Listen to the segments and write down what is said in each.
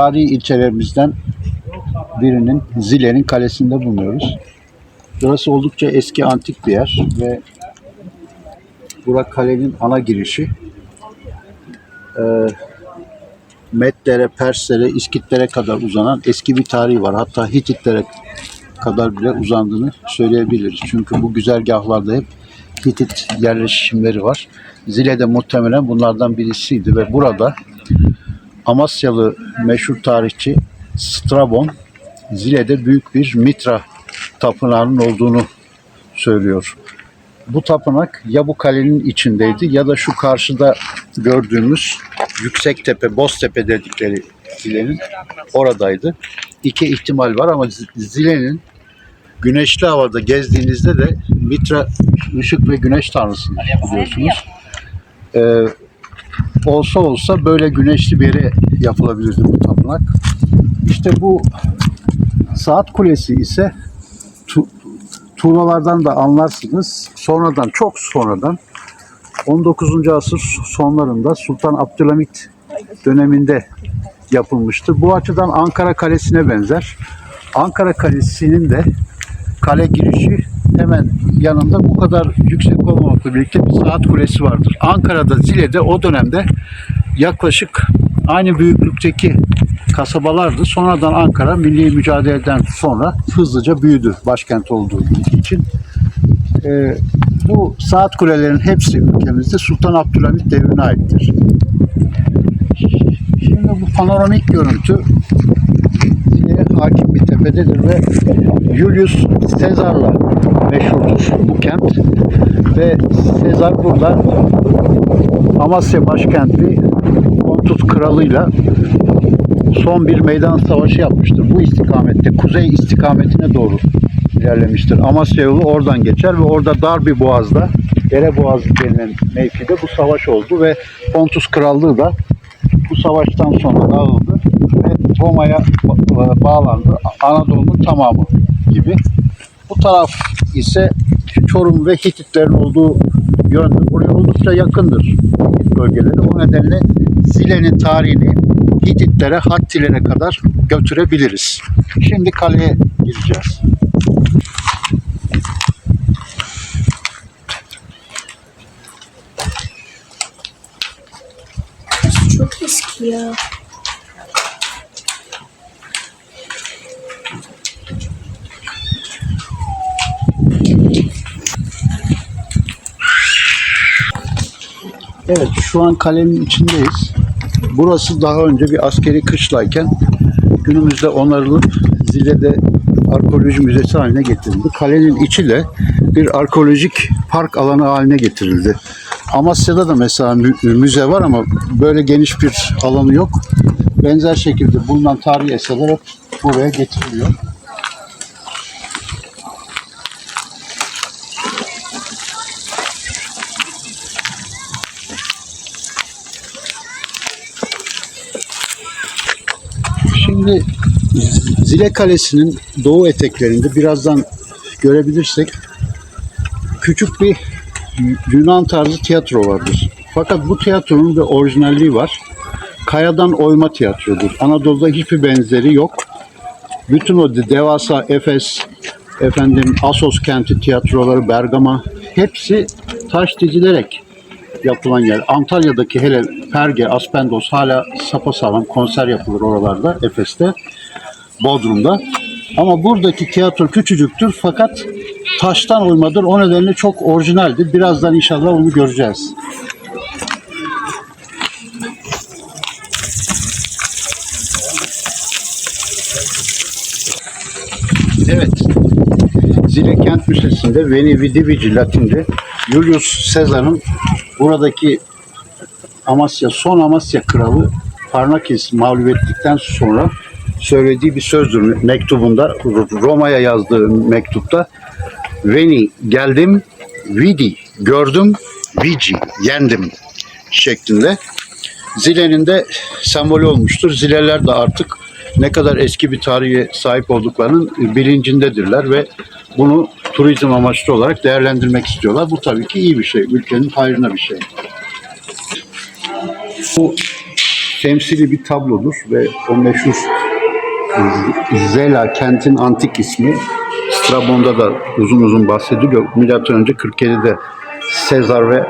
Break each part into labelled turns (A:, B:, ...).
A: Tarihi ilçelerimizden birinin Zile'nin kalesinde bulunuyoruz. Burası oldukça eski antik bir yer ve bura kalenin ana girişi. Ee, Medlere, Perslere, İskitlere kadar uzanan eski bir tarihi var. Hatta Hititlere kadar bile uzandığını söyleyebiliriz. Çünkü bu güzergahlarda hep Hitit yerleşimleri var. Zile de muhtemelen bunlardan birisiydi ve burada Amasyalı meşhur tarihçi Strabon Zile'de büyük bir Mitra tapınağının olduğunu söylüyor. Bu tapınak ya bu kalenin içindeydi ya da şu karşıda gördüğümüz yüksek tepe, Boztepe dedikleri Zile'nin oradaydı. İki ihtimal var ama Zile'nin güneşli havada gezdiğinizde de Mitra ışık ve güneş tanrısı biliyorsunuz. Ee, olsa olsa böyle güneşli bir yere yapılabilirdi bu tapınak. İşte bu saat kulesi ise tu, tuğlalardan da anlarsınız. Sonradan çok sonradan 19. asır sonlarında Sultan Abdülhamit döneminde yapılmıştır. Bu açıdan Ankara Kalesi'ne benzer. Ankara Kalesi'nin de kale girişi hemen yanında bu kadar yüksek olmamakla birlikte bir saat kulesi vardır. Ankara'da Zile'de o dönemde yaklaşık aynı büyüklükteki kasabalardı. Sonradan Ankara milli mücadeleden sonra hızlıca büyüdü başkent olduğu için. Ee, bu saat kulelerin hepsi ülkemizde Sultan Abdülhamit devrine aittir. Şimdi bu panoramik görüntü Zile'ye hakim bir tepededir ve Julius Caesar'la meşhurdur bu kent. Ve Caesar burada Amasya başkenti Pontus kralıyla son bir meydan savaşı yapmıştır. Bu istikamette, kuzey istikametine doğru ilerlemiştir. Amasya yolu oradan geçer ve orada dar bir boğazda, Dere Boğazı denilen mevkide bu savaş oldu ve Pontus krallığı da bu savaştan sonra dağıldı ve Roma'ya ba- bağlandı. Anadolu'nun tamamı gibi. Bu taraf ise Çorum ve Hititlerin olduğu yöndür. Buraya oldukça yakındır Hitit bölgeleri. O nedenle Zile'nin tarihini Hititlere, Hattilere kadar götürebiliriz. Şimdi kaleye gireceğiz.
B: Çok eski ya.
A: Evet şu an kalenin içindeyiz. Burası daha önce bir askeri kışlayken günümüzde onarılıp Zile'de arkeoloji müzesi haline getirildi. Kalenin içi de bir arkeolojik park alanı haline getirildi. Amasya'da da mesela mü- müze var ama böyle geniş bir alanı yok. Benzer şekilde bulunan tarihi eserler hep buraya getiriliyor. Şimdi Zile Kalesi'nin doğu eteklerinde birazdan görebilirsek küçük bir Yunan tarzı tiyatro vardır. Fakat bu tiyatronun bir orijinalliği var. Kayadan oyma tiyatrodur. Anadolu'da hiçbir benzeri yok. Bütün o devasa Efes, efendim Asos kenti tiyatroları, Bergama hepsi taş dizilerek yapılan yer. Antalya'daki hele Perge, Aspendos hala sapasağlam konser yapılır oralarda Efes'te, Bodrum'da. Ama buradaki tiyatro küçücüktür fakat taştan oymadır. O nedenle çok orijinaldir. Birazdan inşallah onu göreceğiz. Evet. Zile Kent Müzesi'nde Veni Vidi Vici Latince Julius Caesar'ın buradaki Amasya, son Amasya kralı Parnakes mağlup ettikten sonra söylediği bir sözdür mektubunda, Roma'ya yazdığı mektupta Veni geldim, Vidi gördüm, Vici yendim şeklinde. Zile'nin de sembolü olmuştur. Zileler de artık ne kadar eski bir tarihe sahip olduklarının bilincindedirler ve bunu turizm amaçlı olarak değerlendirmek istiyorlar. Bu tabii ki iyi bir şey. Ülkenin hayrına bir şey. Bu temsili bir tablodur ve o meşhur Zela kentin antik ismi Strabon'da da uzun uzun bahsediliyor. Milattan önce 47'de Sezar ve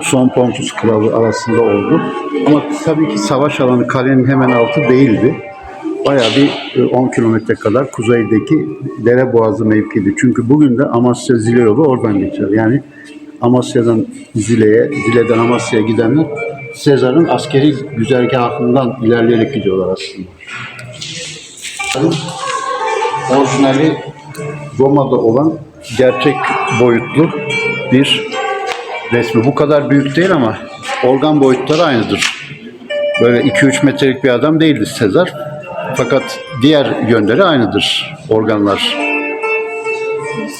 A: son Pontus kralı arasında oldu. Ama tabii ki savaş alanı kalenin hemen altı değildi. Bayağı bir e, 10 kilometre kadar kuzeydeki dere boğazı mevkiydi. Çünkü bugün de Amasya Zile yolu oradan geçer. Yani Amasya'dan Zile'ye, Zile'den Amasya'ya gidenler Sezar'ın askeri güzergahından ilerleyerek gidiyorlar aslında. Orijinali Roma'da olan gerçek boyutlu bir resmi. Bu kadar büyük değil ama organ boyutları aynıdır. Böyle 2-3 metrelik bir adam değildi Sezar. Fakat diğer yönleri aynıdır organlar.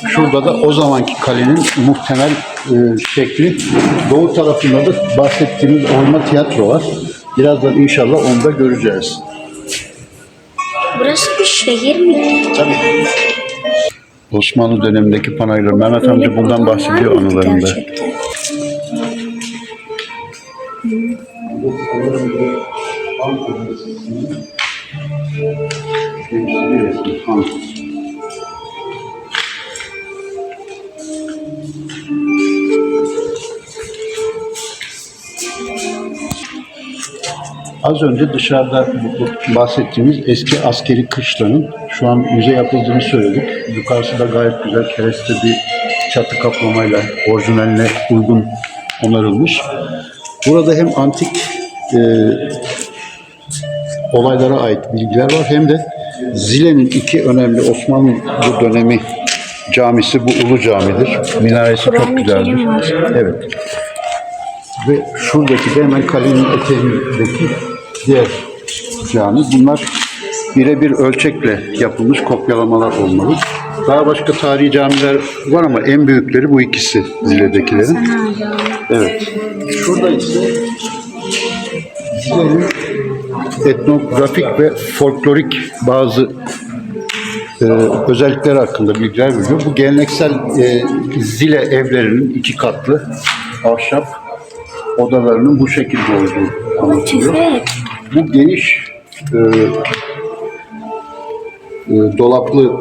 A: Şurada da o zamanki kalenin muhtemel e, şekli. Doğu tarafında da bahsettiğimiz orma tiyatro var. Birazdan inşallah onu da göreceğiz.
B: Burası bir şehir mi?
A: Tabii. Osmanlı dönemindeki panayırlar. Mehmet amca bundan bahsediyor anılarında.
B: Gerçekten.
A: Az önce dışarıda bahsettiğimiz eski askeri kışlanın şu an müze yapıldığını söyledik. Yukarısı da gayet güzel kereste bir çatı kaplamayla orijinaline uygun onarılmış. Burada hem antik e, olaylara ait bilgiler var hem de Zile'nin iki önemli Osmanlı dönemi camisi bu Ulu Cami'dir. Minaresi çok güzeldir. Evet. Ve şuradaki de hemen kalenin eteğindeki diğer cami. Bunlar birebir ölçekle yapılmış kopyalamalar olmalı. Daha başka tarihi camiler var ama en büyükleri bu ikisi Zile'dekilerin. Evet. Şurada ise Zile'nin etnografik ve folklorik bazı e, özellikleri hakkında bilgiler veriyor. Bu geleneksel e, Zile evlerinin iki katlı ahşap odalarının bu şekilde olduğu anlatılıyor. Bu geniş e, e, dolaplı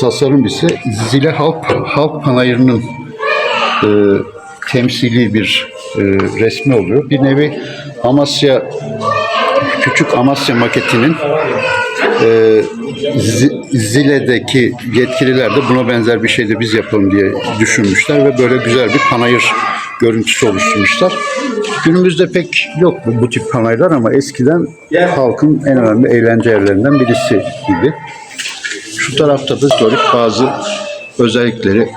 A: tasarım ise Zile Halk, Halk Panayırı'nın e, temsili bir e, resmi oluyor. Bir nevi Amasya, küçük Amasya maketinin e, Zi- Zile'deki yetkililer de buna benzer bir şey de biz yapalım diye düşünmüşler ve böyle güzel bir panayır görüntüsü oluşturmuşlar. Günümüzde pek yok bu, bu tip panayırlar ama eskiden halkın en önemli eğlence yerlerinden birisiydi. Şu tarafta da historik bazı özellikleri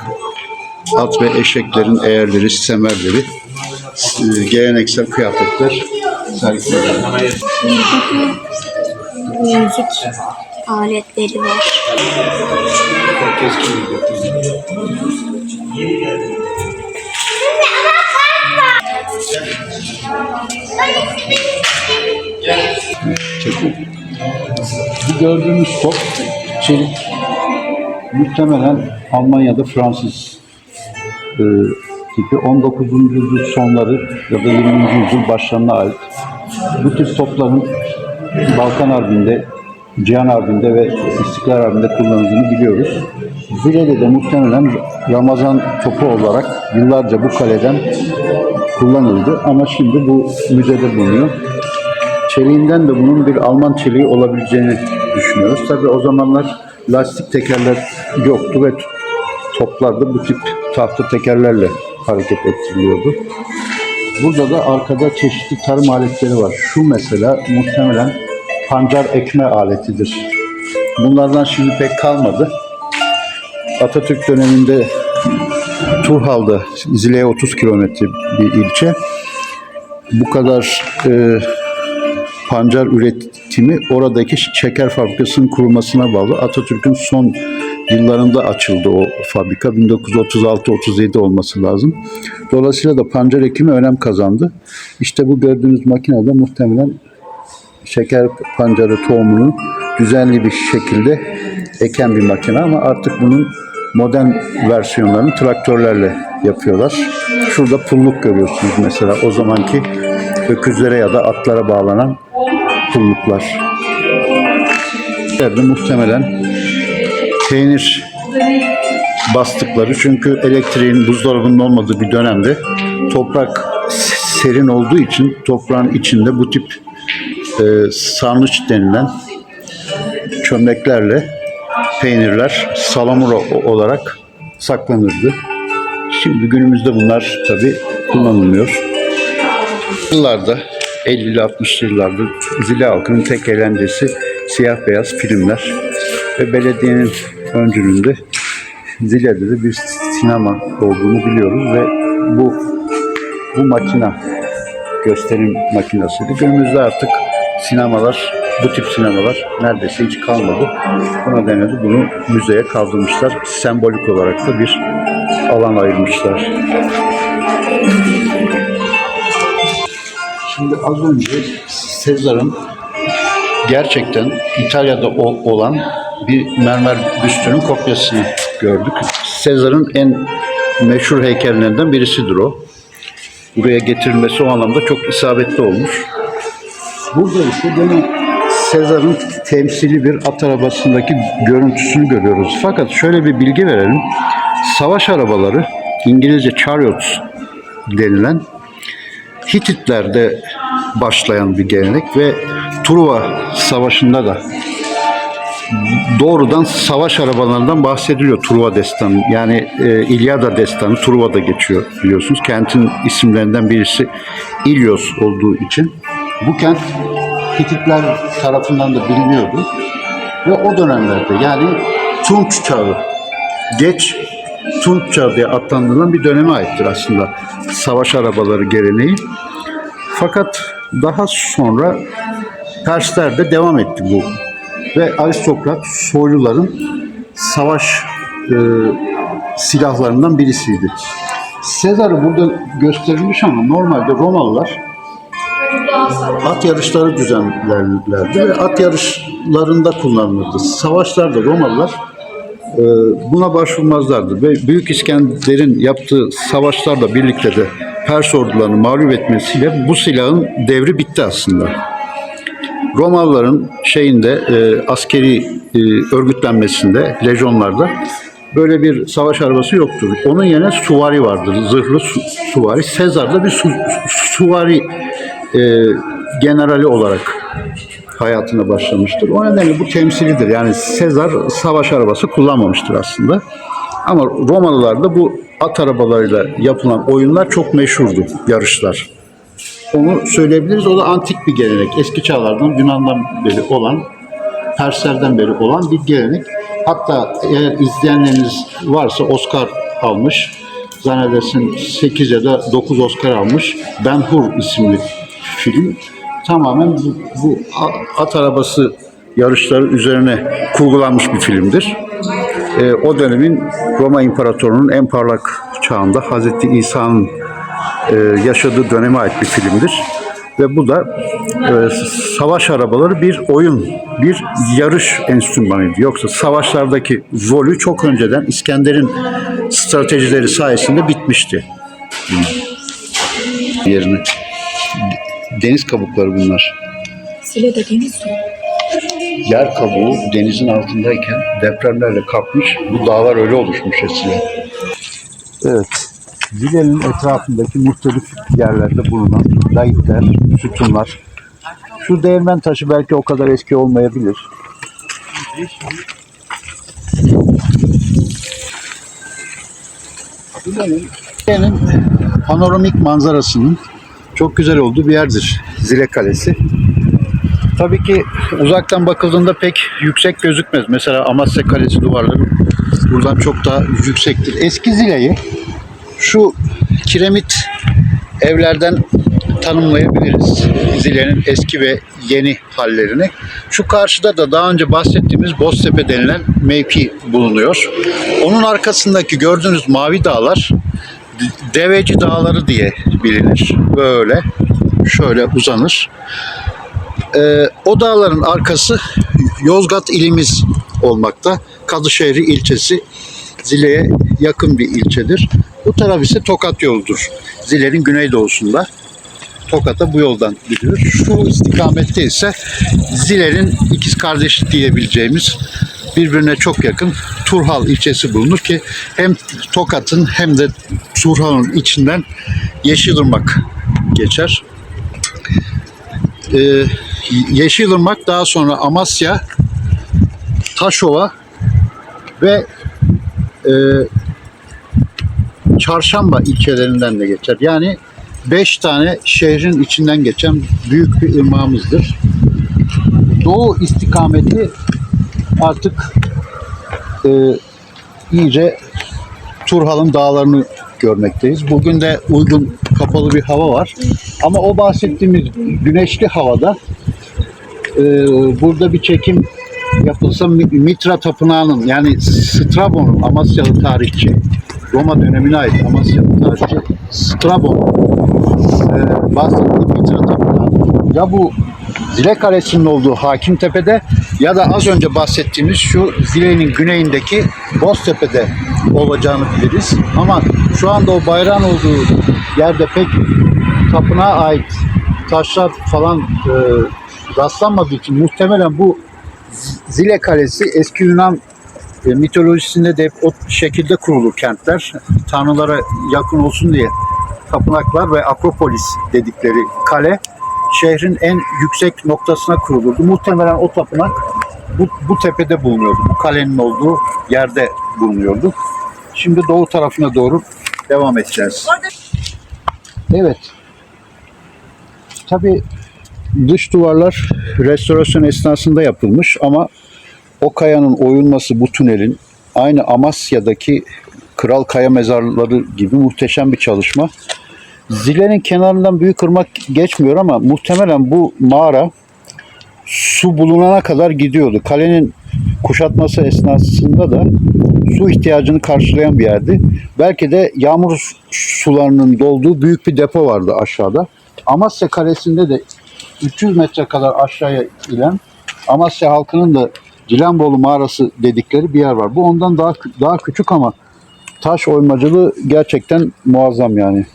A: at ve eşeklerin eğerleri, semerleri, e, geleneksel kıyafetler sergileniyor.
B: Müzik aletleri var.
A: Çekin. Bu gördüğünüz top çelik muhtemelen Almanya'da Fransız e, tipi 19. yüzyıl sonları ya da 20. yüzyıl başlarına ait. Bu tip topların Balkan Harbi'nde, Cihan Harbi'nde ve İstiklal Harbi'nde kullanıldığını biliyoruz. Zile'de de muhtemelen Ramazan topu olarak yıllarca bu kaleden kullanıldı ama şimdi bu müzede bulunuyor. Çeliğinden de bunun bir Alman çeliği olabileceğini düşünüyoruz. Tabii o zamanlar lastik tekerler yoktu ve toplar da bu tip tahta tekerlerle hareket ettiriliyordu. Burada da arkada çeşitli tarım aletleri var. Şu mesela muhtemelen pancar ekme aletidir. Bunlardan şimdi pek kalmadı. Atatürk döneminde Turhal'da Zile'ye 30 kilometre bir ilçe. Bu kadar e, pancar üretimi oradaki şeker fabrikasının kurulmasına bağlı. Atatürk'ün son yıllarında açıldı o fabrika. 1936-37 olması lazım. Dolayısıyla da pancar ekimi önem kazandı. İşte bu gördüğünüz makinede muhtemelen şeker pancarı tohumunu düzenli bir şekilde eken bir makine ama artık bunun modern versiyonlarını traktörlerle yapıyorlar. Şurada pulluk görüyorsunuz mesela o zamanki öküzlere ya da atlara bağlanan pulluklar. Yerde muhtemelen peynir bastıkları çünkü elektriğin buzdolabının olmadığı bir dönemde toprak serin olduğu için toprağın içinde bu tip e, sarnıç denilen çömleklerle peynirler salamura olarak saklanırdı. Şimdi günümüzde bunlar tabi kullanılmıyor. Yıllarda 50'li 60'lı yıllarda Zile halkının tek eğlencesi siyah beyaz filmler ve belediyenin öncülüğünde Zile'de de bir sinema olduğunu biliyoruz ve bu bu makina gösterim makinasıydı. Günümüzde artık sinemalar, bu tip sinemalar neredeyse hiç kalmadı. Bu nedenle de bunu müzeye kaldırmışlar. Sembolik olarak da bir alan ayırmışlar. Şimdi az önce Sezar'ın gerçekten İtalya'da olan bir mermer büstünün kopyasını gördük. Sezar'ın en meşhur heykellerinden birisidir o. Buraya getirilmesi o anlamda çok isabetli olmuş. Burada ise gene Sezar'ın temsili bir at arabasındaki görüntüsünü görüyoruz. Fakat şöyle bir bilgi verelim. Savaş arabaları İngilizce chariots denilen Hititlerde başlayan bir gelenek ve Truva Savaşı'nda da doğrudan savaş arabalarından bahsediliyor Truva destanı. Yani e, İlyada destanı Truva'da geçiyor biliyorsunuz. Kentin isimlerinden birisi İlyos olduğu için. Bu kent Hititler tarafından da biliniyordu. Ve o dönemlerde yani Tunç çağı, geç Tunç çağı diye adlandırılan bir döneme aittir aslında savaş arabaları geleneği. Fakat daha sonra Perslerde devam etti bu. Ve aristokrat soyluların savaş e, silahlarından birisiydi. Sezar'ı burada gösterilmiş ama normalde Romalılar at yarışları düzenlerlerdi ve at yarışlarında kullanılırdı. Savaşlarda Romalılar e, buna başvurmazlardı ve Büyük İskender'in yaptığı savaşlarla birlikte de Pers ordularını mağlup etmesiyle bu silahın devri bitti aslında. Romalıların şeyinde e, askeri e, örgütlenmesinde, lejyonlarda böyle bir savaş arabası yoktur. Onun yerine suvari vardır. Zırhlı su, suvari. Sezar da bir su, suvari e, generali olarak hayatına başlamıştır. O nedenle bu temsilidir. Yani Sezar savaş arabası kullanmamıştır aslında. Ama Romalılarda bu at arabalarıyla yapılan oyunlar çok meşhurdu, yarışlar. Onu söyleyebiliriz. O da antik bir gelenek. Eski çağlardan, Yunan'dan beri olan, Perslerden beri olan bir gelenek. Hatta eğer izleyenleriniz varsa Oscar almış. Zannedersin 8 ya da 9 Oscar almış. Ben Hur isimli film. Tamamen bu, bu at arabası yarışları üzerine kurgulanmış bir filmdir. Ee, o dönemin Roma İmparatorluğu'nun en parlak çağında Hazreti İsa'nın e, yaşadığı döneme ait bir filmdir. Ve bu da e, savaş arabaları bir oyun, bir yarış enstrümanıydı. Yoksa savaşlardaki rolü çok önceden İskender'in stratejileri sayesinde bitmişti. Yerine. Deniz kabukları bunlar.
B: Sile de deniz su.
A: Yer kabuğu denizin altındayken depremlerle kalkmış. Bu dağlar öyle oluşmuş eskiden. Evet. Zile'nin etrafındaki muhtelif yerlerde bulunan layıklar, sütunlar. Şu değirmen taşı belki o kadar eski olmayabilir. Zile'nin panoramik manzarasının çok güzel olduğu bir yerdir Zile Kalesi. Tabii ki uzaktan bakıldığında pek yüksek gözükmez. Mesela Amasya Kalesi duvarları buradan çok daha yüksektir. Eski Zile'yi şu kiremit evlerden tanımlayabiliriz. Zile'nin eski ve yeni hallerini. Şu karşıda da daha önce bahsettiğimiz Boztepe denilen mevki bulunuyor. Onun arkasındaki gördüğünüz mavi dağlar Deveci Dağları diye bilinir. Böyle şöyle uzanır. Ee, o dağların arkası Yozgat ilimiz olmakta. Kadışehri ilçesi Zile'ye yakın bir ilçedir. Bu taraf ise Tokat yoludur. Zile'nin güneydoğusunda. Tokat'a bu yoldan gidiyor. Şu istikamette ise Zile'nin ikiz kardeş diyebileceğimiz birbirine çok yakın Turhal ilçesi bulunur ki hem Tokat'ın hem de Turhal'ın içinden Yeşilırmak geçer. Ee, Yeşilırmak daha sonra Amasya, Taşova ve e, Çarşamba ilçelerinden de geçer. Yani beş tane şehrin içinden geçen büyük bir ırmağımızdır. Doğu istikameti artık e, iyice Turhal'ın dağlarını görmekteyiz. Bugün de uygun kapalı bir hava var. Ama o bahsettiğimiz güneşli havada e, burada bir çekim yapılsa Mi- Mitra Tapınağı'nın yani Strabo'nun Amasyalı tarihçi Roma dönemine ait Amasyalı tarihçi Strabon e, bahsettiği Mitra Tapınağı ya bu Zile Kalesi'nin olduğu Hakimtepe'de ya da az önce bahsettiğimiz şu Zile'nin güneyindeki Boztepe'de olacağını biliriz. Ama şu anda o bayrağın olduğu yerde pek tapınağa ait taşlar falan e, rastlanmadığı için muhtemelen bu Zile Kalesi eski Yunan e, mitolojisinde de hep o şekilde kurulur kentler. Tanrılara yakın olsun diye tapınaklar ve Akropolis dedikleri kale şehrin en yüksek noktasına kurulurdu. Muhtemelen o tapınak bu, bu tepede bulunuyordu. Bu kalenin olduğu yerde bulunuyordu. Şimdi doğu tarafına doğru devam edeceğiz. Evet. Tabii dış duvarlar restorasyon esnasında yapılmış ama o kayanın oyulması bu tünelin aynı Amasya'daki Kral Kaya mezarları gibi muhteşem bir çalışma. Zile'nin kenarından büyük ırmak geçmiyor ama muhtemelen bu mağara su bulunana kadar gidiyordu. Kalenin kuşatması esnasında da su ihtiyacını karşılayan bir yerdi. Belki de yağmur sularının dolduğu büyük bir depo vardı aşağıda. Amasya Kalesi'nde de 300 metre kadar aşağıya inen Amasya halkının da Cilanbolu mağarası dedikleri bir yer var. Bu ondan daha daha küçük ama taş oymacılığı gerçekten muazzam yani.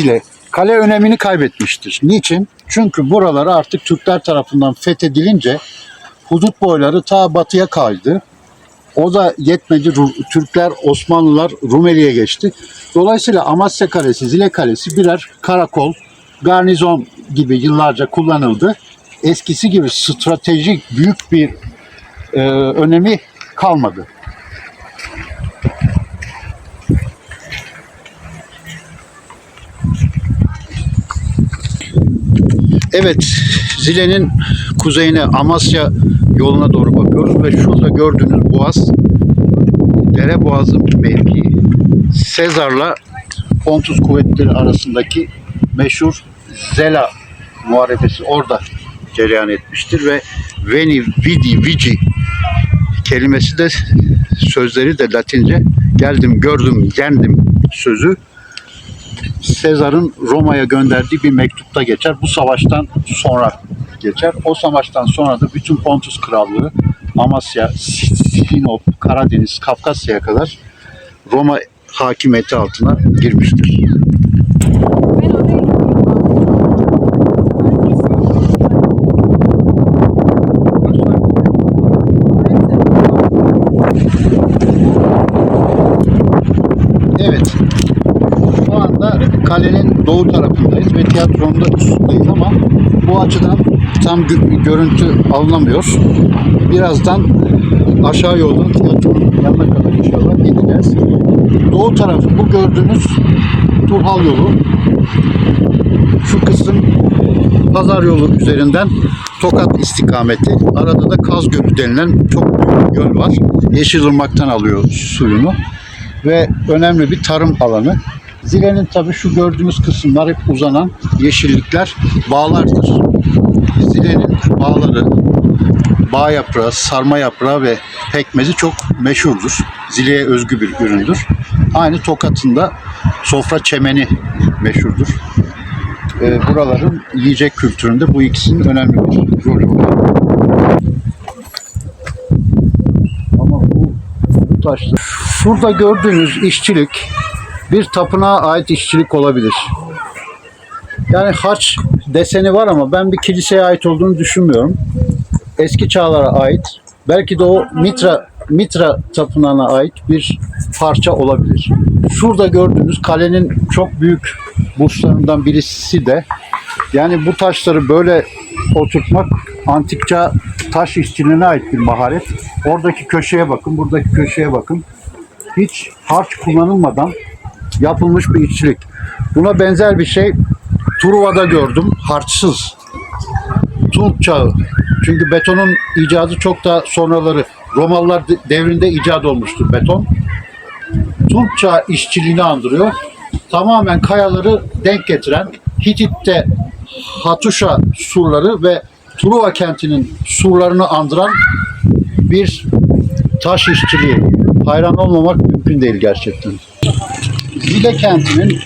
A: Ile kale önemini kaybetmiştir. Niçin? Çünkü buraları artık Türkler tarafından fethedilince hudut boyları ta batıya kaydı. O da yetmedi. Türkler, Osmanlılar Rumeli'ye geçti. Dolayısıyla Amasya Kalesi, Zile Kalesi birer karakol, garnizon gibi yıllarca kullanıldı. Eskisi gibi stratejik büyük bir e, önemi kalmadı. Evet, Zile'nin kuzeyine Amasya yoluna doğru bakıyoruz ve şurada gördüğünüz boğaz Dere Boğazı mevkii. Sezar'la Pontus kuvvetleri arasındaki meşhur Zela muharebesi orada cereyan etmiştir ve Veni, Vidi, Vici kelimesi de sözleri de Latince geldim, gördüm, yendim sözü Sezar'ın Roma'ya gönderdiği bir mektupta geçer. Bu savaştan sonra geçer. O savaştan sonra da bütün Pontus Krallığı, Amasya, Sinop, Karadeniz, Kafkasya'ya kadar Roma hakimiyeti altına girmiştir. Evet. Şu anda kalenin doğu tarafındayız ve tiyatronun da üstündeyiz ama bu açıdan tam gö- görüntü alınamıyor. Birazdan aşağı yoldan tiyatronun yanına kadar inşallah gideceğiz. Doğu tarafı bu gördüğünüz Turhal yolu. Şu kısım Pazar yolu üzerinden Tokat istikameti. Arada da Kaz Gölü denilen çok büyük bir göl var. Yeşilırmak'tan alıyor suyunu ve önemli bir tarım alanı. Zile'nin tabii şu gördüğünüz kısımlar hep uzanan yeşillikler bağlardır. Zile'nin bağları, bağ yaprağı, sarma yaprağı ve pekmezi çok meşhurdur. Zile'ye özgü bir üründür. Aynı Tokat'ın da sofra çemeni meşhurdur. Ee, buraların yiyecek kültüründe bu ikisinin önemli bir rolü var. Ama bu, bu taşlar Şurada gördüğünüz işçilik bir tapınağa ait işçilik olabilir. Yani harç deseni var ama ben bir kiliseye ait olduğunu düşünmüyorum. Eski çağlara ait. Belki de o Mitra Mitra tapınağına ait bir parça olabilir. Şurada gördüğünüz kalenin çok büyük burçlarından birisi de yani bu taşları böyle oturtmak antik çağ taş işçiliğine ait bir maharet. Oradaki köşeye bakın, buradaki köşeye bakın. Hiç harç kullanılmadan yapılmış bir işçilik. Buna benzer bir şey Truva'da gördüm. Harçsız. Tunç çağı. Çünkü betonun icadı çok da sonraları Romalılar de- devrinde icat olmuştur beton. Tunç çağı işçiliğini andırıyor. Tamamen kayaları denk getiren Hitit'te Hatuşa surları ve Truva kentinin surlarını andıran bir taş işçiliği. Hayran olmamak mümkün değil gerçekten. Zile kentinin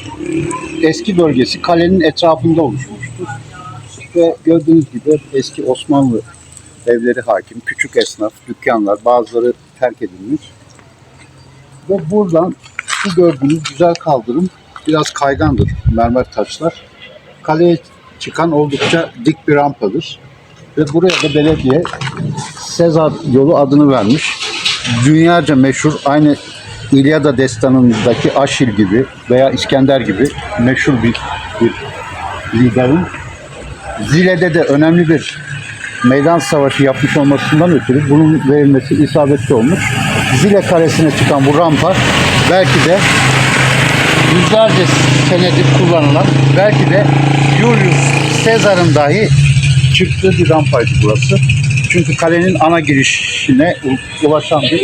A: eski bölgesi kalenin etrafında oluşmuştur. Ve gördüğünüz gibi eski Osmanlı evleri hakim, küçük esnaf, dükkanlar, bazıları terk edilmiş. Ve buradan şu gördüğünüz güzel kaldırım biraz kaygandır, mermer taşlar. Kaleye çıkan oldukça dik bir rampadır. Ve buraya da belediye Sezar yolu adını vermiş. Dünyaca meşhur aynı İlyada destanındaki Aşil gibi veya İskender gibi meşhur bir, bir liderin Zile'de de önemli bir meydan savaşı yapmış olmasından ötürü bunun verilmesi isabetli olmuş. Zile Kalesi'ne çıkan bu rampa belki de yüzlerce senedir kullanılan belki de Julius Caesar'ın dahi çıktığı bir rampaydı burası. Çünkü kalenin ana girişine ulaşan bir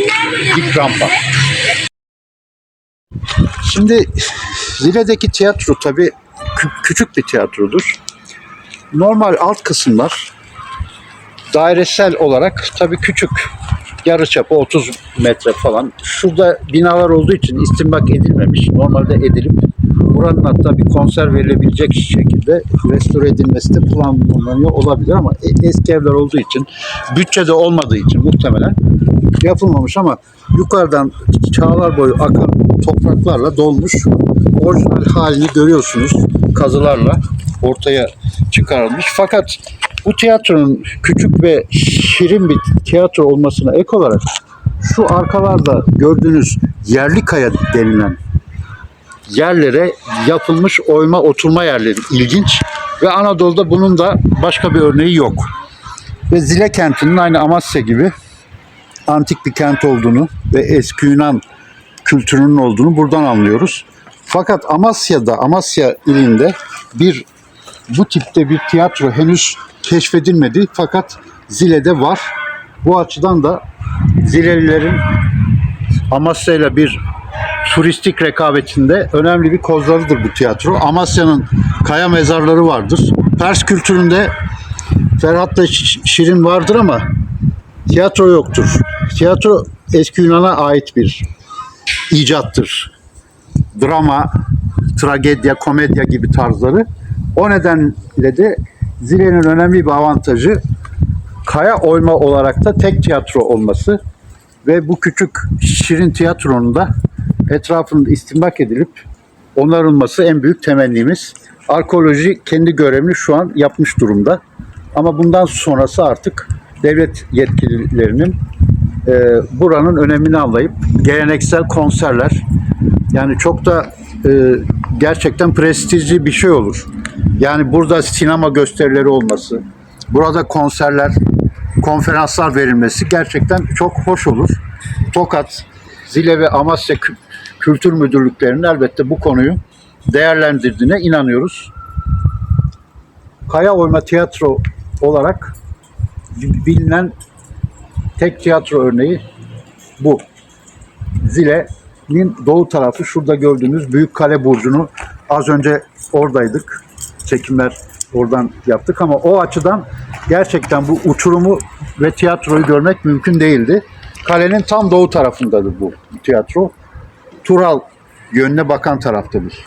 A: dik rampa. Şimdi Zile'deki tiyatro tabii kü- küçük bir tiyatrodur. Normal alt kısımlar dairesel olarak tabii küçük. Yarıçapı 30 metre falan. Şurada binalar olduğu için istinbak edilmemiş. Normalde edilip buranın hatta bir konser verilebilecek şekilde restore edilmesi de planlanıyor olabilir ama e- eski evler olduğu için bütçede olmadığı için muhtemelen yapılmamış ama yukarıdan çağlar boyu akan topraklarla dolmuş orijinal halini görüyorsunuz kazılarla ortaya çıkarılmış. Fakat bu tiyatronun küçük ve şirin bir tiyatro olmasına ek olarak şu arkalarda gördüğünüz yerli kaya denilen yerlere yapılmış oyma oturma yerleri ilginç ve Anadolu'da bunun da başka bir örneği yok. Ve Zile kentinin aynı Amasya gibi antik bir kent olduğunu ve eski Yunan kültürünün olduğunu buradan anlıyoruz. Fakat Amasya'da, Amasya ilinde bir bu tipte bir tiyatro henüz keşfedilmedi fakat Zile'de var. Bu açıdan da Zilelilerin Amasya'yla bir turistik rekabetinde önemli bir kozlarıdır bu tiyatro. Amasya'nın kaya mezarları vardır. Pers kültüründe Ferhat'la Şirin vardır ama tiyatro yoktur. Tiyatro eski Yunan'a ait bir icattır. Drama, tragedya, komedya gibi tarzları. O nedenle de Zile'nin önemli bir avantajı kaya oyma olarak da tek tiyatro olması ve bu küçük şirin tiyatronun da etrafında istinbak edilip onarılması en büyük temennimiz. Arkeoloji kendi görevini şu an yapmış durumda. Ama bundan sonrası artık devlet yetkililerinin e, buranın önemini anlayıp geleneksel konserler yani çok da e, gerçekten prestijli bir şey olur. Yani burada sinema gösterileri olması, burada konserler, konferanslar verilmesi gerçekten çok hoş olur. Tokat, Zile ve Amasya Kültür Müdürlüklerinin elbette bu konuyu değerlendirdiğine inanıyoruz. Kaya Oyma Tiyatro olarak bilinen tek tiyatro örneği bu. Zile'nin doğu tarafı şurada gördüğünüz Büyük Kale Burcu'nu az önce oradaydık. Çekimler oradan yaptık ama o açıdan gerçekten bu uçurumu ve tiyatroyu görmek mümkün değildi. Kalenin tam doğu tarafındadır bu tiyatro. Tural yönüne bakan taraftadır.